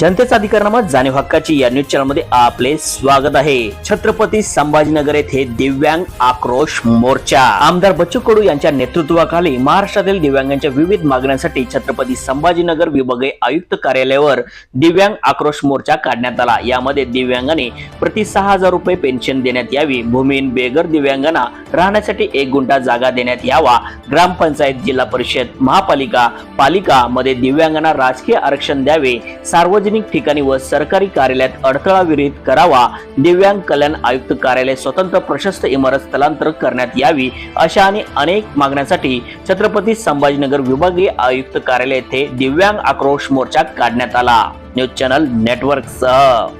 जनतेचा अधिकारनामा जाणीव हक्काची या न्यूज चॅनलमध्ये आपले स्वागत आहे. छत्रपती संभाजीनगर येथे दिव्यांग आक्रोश मोर्चा. आमदार बच्चू कडू यांच्या नेतृत्वाखाली महाराष्ट्रातील दिव्यांगांच्या विविध मागण्यांसाठी छत्रपती संभाजीनगर विभागीय आयुक्त कार्यालयावर दिव्यांग आक्रोश मोर्चा काढण्यात आला. यामध्ये दिव्यांगाने प्रति सहा हजार रुपये पेन्शन देण्यात यावी. भूमिहीन बेगर दिव्यांगांना राहण्यासाठी एक गुंठा जागा देण्यात यावा. ग्रामपंचायत जिल्हा परिषद महापालिका पालिका मध्ये दिव्यांगांना राजकीय आरक्षण द्यावे. सार्वजनिक ठिकाणी व सरकारी कार्यालयात अडथळा विरहित करावा दिव्यांग कल्याण आयुक्त कार्यालय स्वतंत्र प्रशस्त इमारत स्थलांतर करण्यात यावी अशा आणि अनेक मागण्यांसाठी छत्रपती संभाजीनगर विभागीय आयुक्त कार्यालय येथे दिव्यांग आक्रोश मोर्चा काढण्यात आला. न्यूज चॅनल नेटवर्क सह